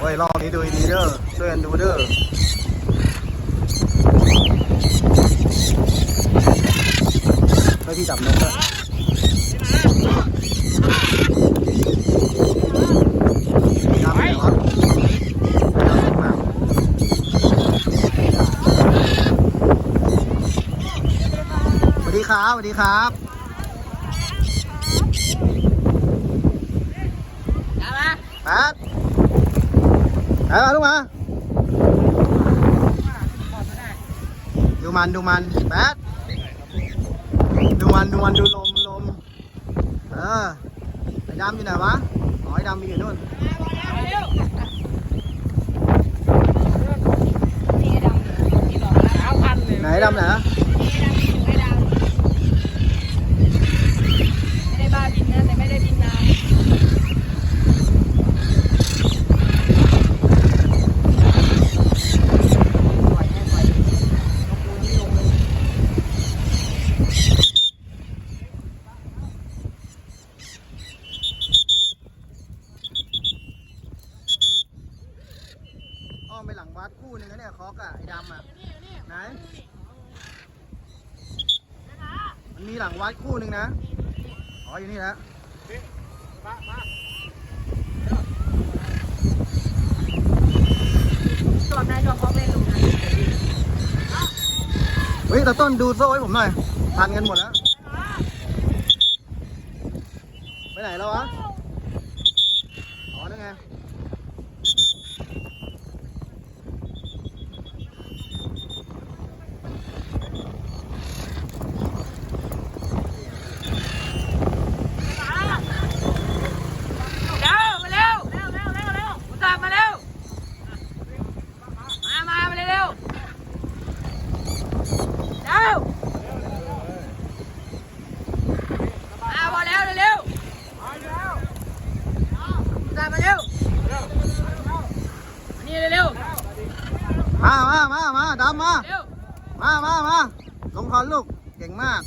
เฮ้ยรอบนี้ดูดีๆเด้อช่วยกันดูเด้อช่วยพี่จับนกด้วยดำไหนวะดำมากสวัสดีครับสวัสดีครับแป๊ด แป๊ดมาลูกมาดูมันดูมันแป๊ดดูมันดูมันดูลมลมเออไอ้ดำอยู่ไหนวะอ๋อไอ้ดำมีอยู่นู่นไหนดำไหนอะ ไม่ได้บ้าบินนะแต่ไม่ได้บินนาน อ้อมไปหลังวัดคู่หนึงนะเนี่ยคอกอะไอ้ดำอะไหนมันมีหลังวัดคู่หนึงนะอ๋ออยู่นี่แล้วสอบนายจอมพร้อมเล่นลุงนะเฮ้ยตาต้นดูโซ่ให้ผมหน่อยพันกันหมดแล้ว ไปไหนแล้ววะ อ๋อ นั่นไง เร็วมาเร็วเร็วเร็วเร็วเร็วตามมาเร็วมามามาเร็วเร็วเร็วมาพอแล้วเร็วเร็วตามมาเร็ว นี่เร็วเร็วมามามามาดำมา เร็ว มามามาลงคอนลูก เก่งมาก